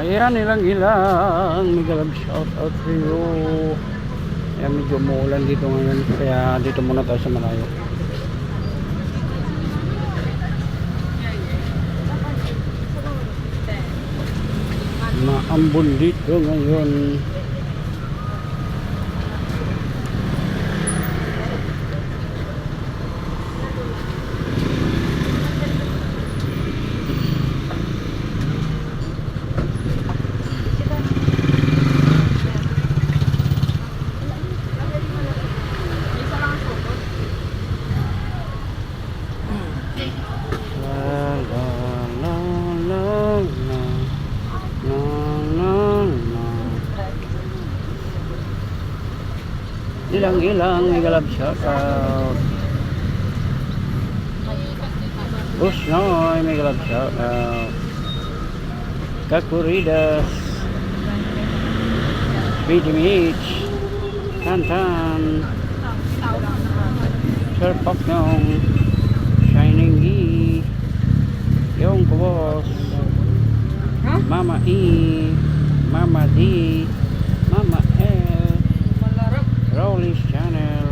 Ayan, ilang ilang. Mega love shout out to you. Ayan, medyo umuulan dito ngayon. Kaya dito muna tayo sa malayo. Maambon dito ngayon. Ilang ilang mega love shout out Busnoy mega love shout out Kakuridas Speedy Mitch Tantan Sir Poknong Shining E. Yung Kubos Mama E. Mama D Mama L Rollies Channel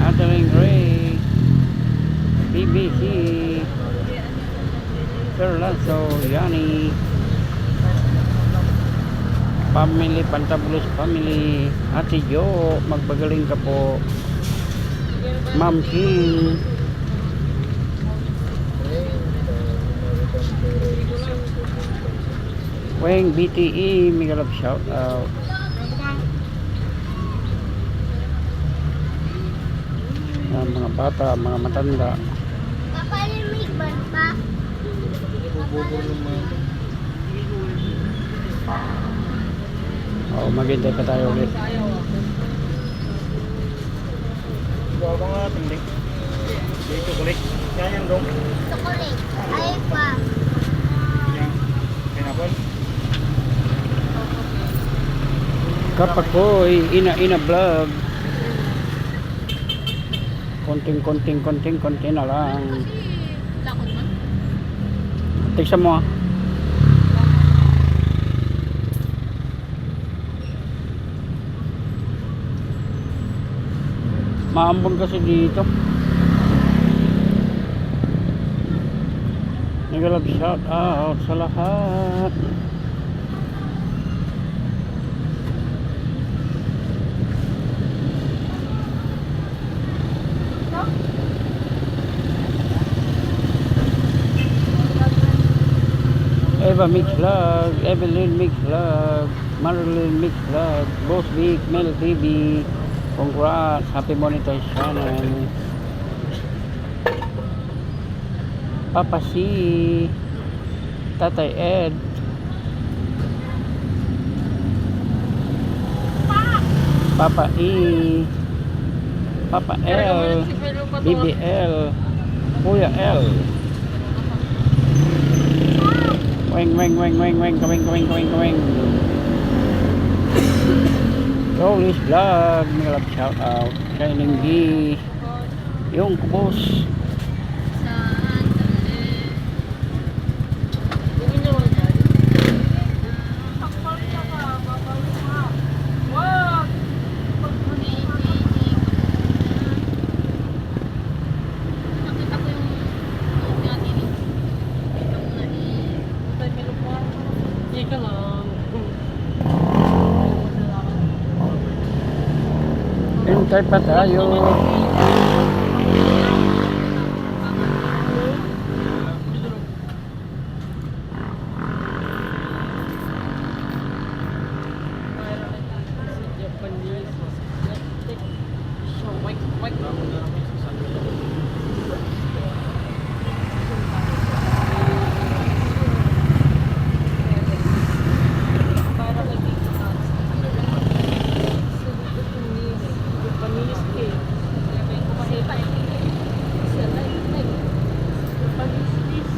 Adeline Gray BBC Sir Lanzo Yani Family Pantablos Family. Ate Jo Magpagaling ka po. Ma'am King Weng BTE Mega love shout out. Mga bata, mga matanda pa? Oh, maghintay pa tayo ulit. Bawa nga tingling. Dito kulik. Yan yan dong. Chocolate. Ay pa. Yan. Pinapon. Kapakoy, ina-ina vlog. Konting, konting, konting, konting na lang. Tigsa mo ah. Maambon kasi dito. Nagalab shout out sa lahat. Eva Mix Vlog, Evelyn Mix Vlog, Marilyn Mix Vlog, Boss Big, Mel TV, congrats, happy monetization. Papa C, Tatay Ed, Papa E, Papa L, BBL, Kuya L. Weng, weng, weng, weng, weng, kawing, kawing, kawing, kawing. Rollies Vlog, may love shout out. Shining D, yung kubos. Ika lang. Hintay pa tayo.